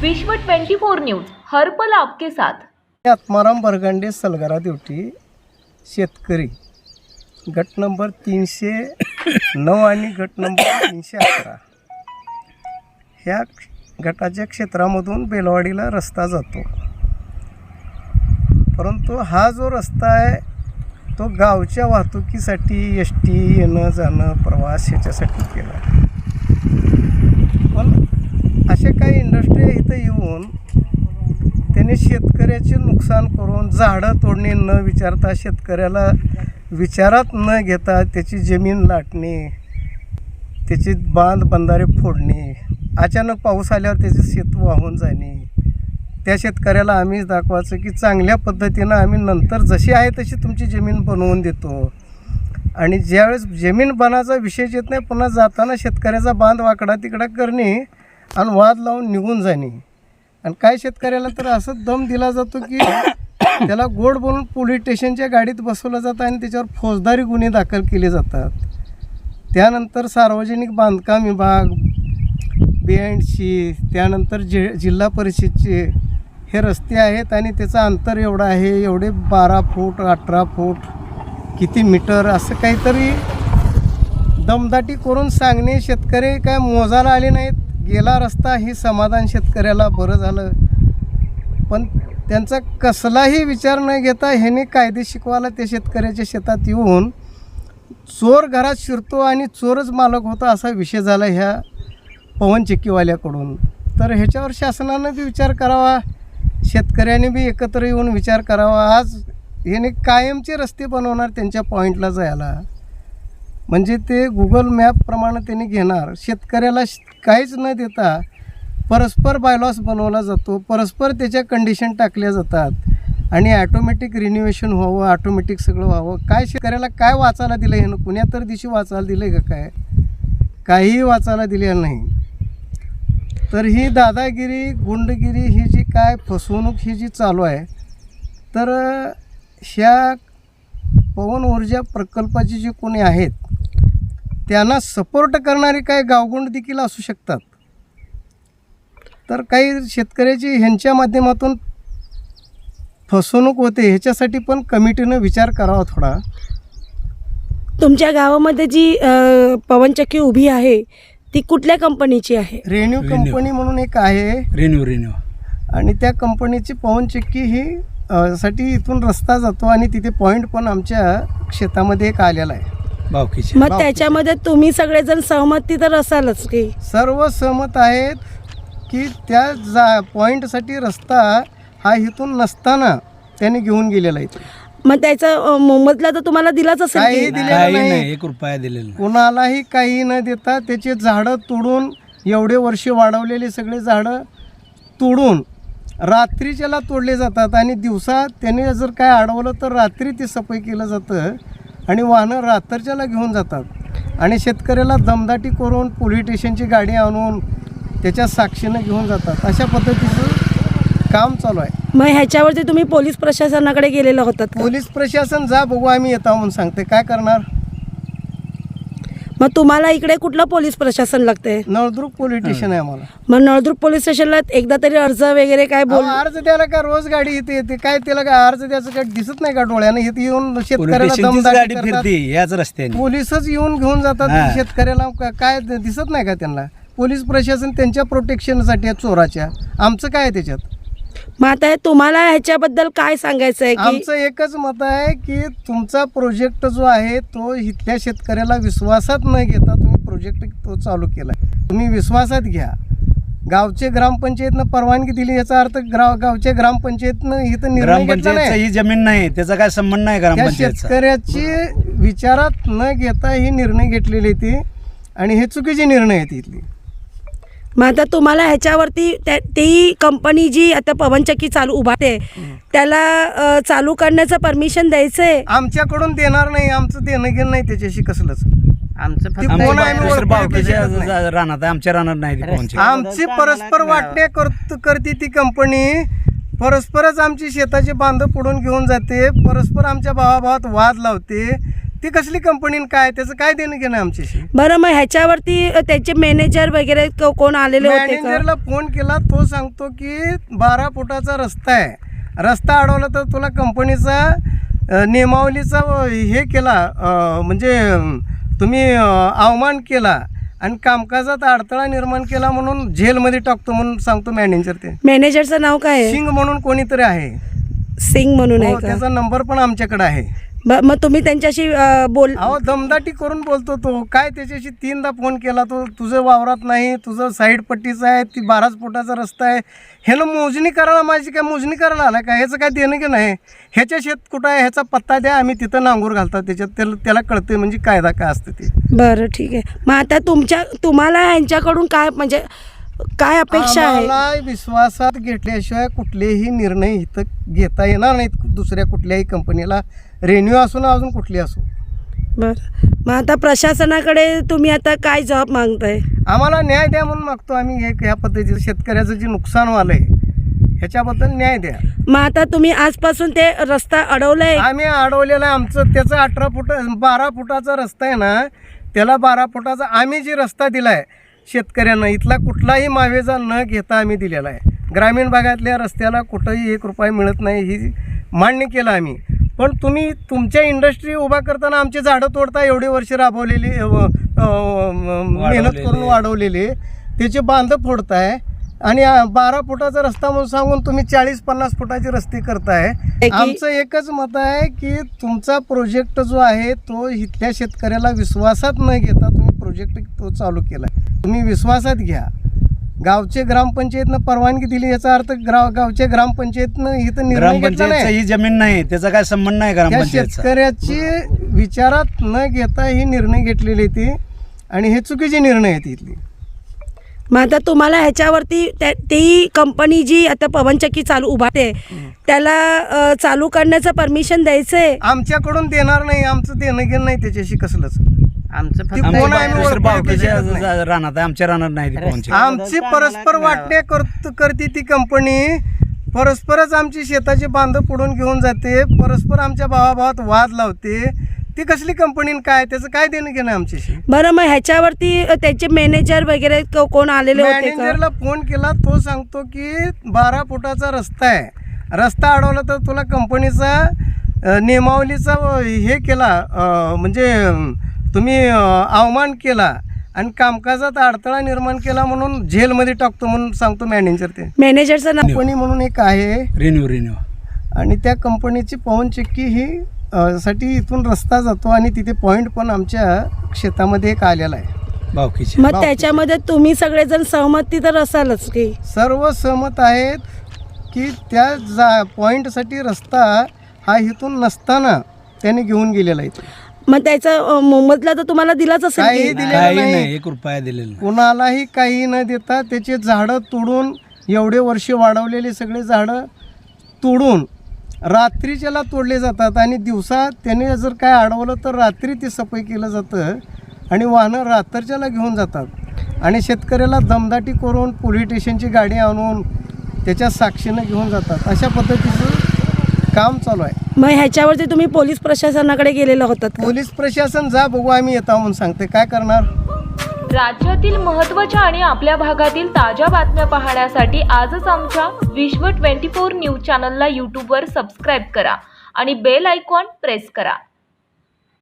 विश्व 24 न्यूज हर्पल आपके साथ. आत्माराम बरगंडे सलगरा देवटी शेतकरी. गट नंबर तीनशे नऊ आणि गट नंबर तीनशे अकरा. ह्या गटाच्या क्षेत्रामधून बेलवाडीला रस्ता जातो. परंतु हा जो रस्ता आहे तो गावच्या वाहतुकीसाठी एस टी येणं जाणं प्रवास ह्याच्यासाठी केला. पण असे काही इंडस्ट्री इथं येऊन त्याने शेतकऱ्याचे नुकसान करून झाडं तोडणे न विचारता शेतकऱ्याला विचारात न घेता त्याची जमीन लाटणे त्याची बांध बंधारे फोडणे अचानक पाऊस आल्यावर त्याचे शेत वाहून जाणे. त्या शेतकऱ्याला आम्हीच दाखवायचं की चांगल्या पद्धतीनं आम्ही नंतर जशी आहे तशी तुमची जमीन बनवून देतो. आणि ज्यावेळेस जमीन बनाचा विषय येत नाही पुन्हा जाताना शेतकऱ्याचा बांध वाकडा तिकडा करणे आणि वाद लावून निघून जाणे. आणि काय शेतकऱ्याला तर असं दम दिला जातो की त्याला गोड बोलून पोलीस स्टेशनच्या गाडीत बसवलं जातं आणि त्याच्यावर फौजदारी गुन्हे दाखल केले जातात. त्यानंतर सार्वजनिक बांधकाम विभाग बी अँड सी त्यानंतर जि जिल्हा परिषदचे हे रस्ते आहेत आणि त्याचं अंतर एवढं आहे एवढे बारा फूट अठरा फूट किती मीटर असं काहीतरी दमदाटी करून सांगणे शेतकरी काय मोजायला आले नाहीत. गेला रस्ता ही समाधान शेतकऱ्याला बरं झालं. पण त्यांचा कसलाही विचार न घेता ह्याने कायदे शिकवायला त्या शेतकऱ्याच्या शेतात येऊन चोर घरात शिरतो आणि चोरच मालक होता असा विषय झाला ह्या पवन चिक्कीवाल्याकडून. तर ह्याच्यावर शासनानं बी विचार करावा शेतकऱ्याने बी एकत्र येऊन विचार करावा. आज ह्याने कायमचे रस्ते बनवणार त्यांच्या पॉईंटला जायला. म्हणजे ते गुगल मॅपप्रमाणे त्यांनी घेणार. शेतकऱ्याला श- काहीच न देता परस्पर बायलॉस बनवला जातो. परस्पर त्याच्या कंडिशन टाकल्या जातात. आणि ॲटोमॅटिक रिन्युएशन व्हावं ऑटोमॅटिक सगळं व्हावं. काय शेतकऱ्याला काय वाचायला दिलं आहे ना कुण्या तर दिवशी वाचायला दिलं आहे का काय? काहीही वाचायला दिलेलं नाही. तर ही दादागिरी गुंडगिरी ही जी काय फसवणूक ही जी चालू आहे तर ह्या पवन ऊर्जा प्रकल्पाची जी कोणी आहेत त्यांना सपोर्ट करणारे काही गावगुंड देखील असू शकतात. तर काही शेतकऱ्याची ह्यांच्या माध्यमातून फसवणूक होते ह्याच्यासाठी पण कमिटीनं विचार करावा थोडा. तुमच्या गावामध्ये जी अ, पवनचक्की उभी आहे ती कुठल्या कंपनीची आहे? Renew Renew. कंपनी म्हणून एक आहे. रिन्यू रिन्यू आणि त्या कंपनीची पवनचक्की ही अ, साठी इथून रस्ता जातो आणि तिथे पॉईंट पण आमच्या शेतामध्ये एक आलेला आहे. बावकीचे मग. त्याच्यामध्ये तुम्ही सगळेजण सहमती तर असालच की सर्व सहमत आहेत की त्या जा पॉईंटसाठी रस्ता हा इथून नसताना त्याने घेऊन गेलेला आहे. मग त्याचा मोबदला तर तुम्हाला दिलाच असेल काही की? दिलेलं काही नाही. नाही एक रुपया दिलेला नाही कुणालाही काही न देता त्याचे झाडं तोडून एवढे वर्ष वाढवलेले सगळे झाडं तोडून रात्रीच्याला तोडले जातात आणि दिवसा त्याने जर काय अडवलं तर रात्री ते सफाई केलं जातं आणि वाहनं रात्रीच्याला घेऊन जातात. आणि शेतकऱ्याला दमदाटी करून पोलीस स्टेशनची गाडी आणून त्याच्या साक्षीनं घेऊन जातात. अशा पद्धतीचं काम चालू आहे. मग ह्याच्यावरती तुम्ही पोलीस प्रशासनाकडे गेलेला होतात? पोलीस प्रशासन जा बघू आम्ही येतो म्हणून सांगते. काय करणार? मग तुम्हाला इकडे कुठलं पोलीस प्रशासन लागते नळदुर्ग पोलीस स्टेशन आहे आम्हाला. मग नळदुर्ग पोलीस स्टेशनला एकदा तरी अर्ज वगैरे काय बोल अहो, अर्ज द्यायला का रोज गाडी येते येते. काय त्याला काय अर्ज द्यायचं काय दिसत नाही का डोळ्यानं? इथे येऊन शेतकऱ्याला स्टेशनचीच दमदाटी गाडी करतात. फिरते याच रस्त्याने. पोलीसच येऊन घेऊन जातात हा. शेतकऱ्याला का- काय दिसत नाही का त्यांना? पोलीस प्रशासन त्यांच्या प्रोटेक्शनसाठी आहे चोराच्या. आमचं काय आहे त्याच्यात? मग आता हे तुम्हाला ह्याच्याबद्दल काय सांगायचं आहे की आमचं एकच मत आहे की तुमचा प्रोजेक्ट जो आहे तो इथल्या शेतकऱ्याला विश्वासात न घेता तुम्ही प्रोजेक्ट तो चालू केला तुम्ही विश्वासात घ्या. गावचे ग्रामपंचायतनं परवानगी दिली याचा अर्थ ग्राव गावच्या ग्रामपंचायतनं इथं निर्णय घेतला ग्रामपंचायतचा नाही. ही जमीन नाही त्याचा काय संबंध नाही त्या ग्रामपंचायतचा. शेतकऱ्याची विचारात न घेता ही निर्णय घेतलेले ते आणि हे चुकीचे निर्णय आहेत इथले. मग आता तुम्हाला ह्याच्यावरती ती कंपनी जी आता पवनचक्की चालू उभारते त्याला चालू करण्याचं परमिशन द्यायचं आहे आमच्याकडून देणार नाही आमचं देणं घेणं नाही त्याच्याशी कसलंच. आमचं आमच्या नाही. आमची परस्पर वाटणे करत करते ती कंपनी परस्परच आमची शेताचे बांध पुढून घेऊन जाते परस्पर आमच्या भावाभावात वाद लावते. ती कसली कंपनी काय? त्याचं काय देणं घेणं आमच्याशी? बरं मग ह्याच्यावरती त्याचे मॅनेजर वगैरे क- कोण आलेले होते का? मॅनेजरला फोन केला तो सांगतो की बारा फुटाचा रस्ता आहे. रस्ता अडवला तर तुला कंपनीचा अ, नियमावलीचा अ, हे केला अ, म्हणजे अम, तुम्ही अ, अवमान केला आणि कामकाजात अडथळा निर्माण केला म्हणून जेलमध्ये टाकतो म्हणून सांगतो मॅनेजर ते. मॅनेजरचं नाव काय आहे? सिंग म्हणून कोणीतरी आहे. सिंग म्हणून आहे हो का? त्याचा नंबर पण आमच्याकडे आहे. ब- मग तुम्ही त्यांच्याशी अ, बोल अहो दमदाटी करून बोलतो तो. काय त्याच्याशी तीनदा फोन केला तो? तुझं वावरात नाही तुझं साईड पट्टीचं आहे ती बाराच फुटाचा रस्ता आहे. ह्यानं मोजणी करायला माझी काय मोजणी करायला आला का? ह्याचं काय देणं की नाही ह्याच्या शेत कुठं आहे? ह्याचा पत्ता द्या आम्ही तिथं नांगूर घालतात. त्याच्यात त्याला त्याला कळते म्हणजे कायदा काय असतं ते. बरं ठीक आहे. मग आता तुमच्या तुम्हाला यांच्याकडून काय म्हणजे काय अपेक्षा आहे? आम्हाला विश्वासात घेतल्याशिवाय कुठलेही निर्णय इथं घेता येणार नाहीत. दुसऱ्या कुठल्याही कंपनीला रेन्यू असो ना अजून कुठली असो. बरं. मग आता प्रशासनाकडे तुम्ही आता काय जॉब मागताय? आम्हाला न्याय द्या म्हणून मागतो आम्ही. एक ह्या पद्धतीचं शेतकऱ्याचं जे नुकसान व्हायलं आहे ह्याच्याबद्दल न्याय द्या. मग आता तुम्ही आजपासून ते रस्ता अडवलाय? आम्ही अडवलेलं आहे. आमचं त्याचं अठरा फुट बारा फुटाचा रस्ता आहे ना त्याला बारा फुटाचा आम्ही जे रस्ता दिला आहे शेतकऱ्यांना इथला कुठलाही मावेजा न घेता आम्ही दिलेला आहे. ग्रामीण भागातल्या रस्त्याला कुठंही एक रुपया मिळत नाही ही मान्य केलं आम्ही. पण तुम्ही तुमच्या इंडस्ट्री उभा करताना आमची झाडं तोडता एवढे वर्ष राबवलेली मेहनत करून वाढवलेली. त्याचे बांध फोडताय आणि बारा फुटाचा रस्ता म्हणून सांगून तुम्ही चाळीस पन्नास फुटाचे रस्ते करताय. आमचं एकच मत आहे की तुमचा प्रोजेक्ट जो आहे तो इथल्या शेतकऱ्याला विश्वासात न घेता तुम्ही प्रोजेक्ट तो चालू केला तुम्ही विश्वासात घ्या. गावचे ग्रामपंचायतनं परवानगी दिली याचा अर्थ ग्राव गावच्या ग्रामपंचायतनं इथं निर्णय घेतला ग्रामपंचायतचा नाही. ही जमीन नाही त्याचा काय संबंध नाही त्या ग्रामपंचायतचा? शेतकऱ्याची विचारात न घेता ही निर्णय घेतलेले ते आणि हे चुकीचे निर्णय आहेत इथले. मग आता तुम्हाला ह्याच्यावरती त्या- ती कंपनी जी आता पवनचक्की चालू उभारते त्याला अ, चालू करण्याचं परमिशन द्यायचंय? आमच्याकडून देणार नाही आमचं देणं घेणं नाही त्याच्याशी कसलंच. आमचं ती फक्त कोण आहे आमच्या आम्ही दुसऱ्या ओळखू बावकीच्या शकत नाही. रानात आहे आमच्या रानात नाही ती पवनचक्की. आमची परस्पर वाटणे करत करते ती कंपनी परस्परच आमची शेताचे बांध पुढून घेऊन जाते. परस्पर आमच्या भावाभावात वाद लावते. ती कसली कंपनी काय त्याचं काय देणं घेणं आमच्याशी? बरं मग ह्याच्यावरती त्याचे मॅनेजर वगैरे क- कोण आलेले होते का? मॅनेजरला फोन केला तो सांगतो की बारा फुटाचा रस्ता आहे. रस्ता अडवला तर तुला कंपनीचा अ, नियमावलीचा अ, हे केला अ, म्हणजे अम, तुम्ही अवमान केला आणि कामकाजात अडथळा निर्माण केला म्हणून जेलमध्ये टाकतो म्हणून सांगतो मॅनेजर ते. मॅनेजरचं नाव कंपनी म्हणून एक आहे. Renew renew. आणि त्या कंपनीची पवनचक्की ही अ, साठी इथून रस्ता जातो आणि तिथे पॉईंट पण आमच्या शेतामध्ये एक आलेला आहे. बावकीची. मग त्याच्यामध्ये तुम्ही सगळेजण सहमती तर असालच की? सर्व सहमत आहेत की त्या जा पॉईंटसाठी रस्ता हा इथून नसताना त्याने घेऊन गेलेला आहे. मग त्याचा अ, मोबदला तर तुम्हाला दिलाच असेल काही की? दिलेलं नाही. नाही एक रुपया दिलेला नाही कुणालाही काही न देता त्याचे झाडं तोडून एवढे वर्ष वाढवलेले सगळे झाडं तोडून रात्रीच्याला तोडले जातात आणि दिवसा त्याने जर काय अडवलं तर रात्री ते सफाई केलं जातं आणि वाहनं रात्रीच्याला घेऊन जातात आणि शेतकऱ्याला दमदाटी करून पोलीस स्टेशनची गाडी आणून त्याच्या साक्षीनं घेऊन जातात अशा पद्धतीचं काम चालू आहे. मग ह्याच्यावरती तुम्ही पोलीस प्रशासनाकडे गेलेला होतात का? पोलीस प्रशासन जा बघू आम्ही येतो म्हणून सांगते. काय करणार? राज्यातील महत्त्वाच्या आणि आपल्या भागातील ताज्या बातम्या पाहण्यासाठी आजच आमच्या विश्व 24 न्यूज चॅनलला यूट्यूबवर सबस्क्राईब करा आणि बेल आयकॉन प्रेस करा.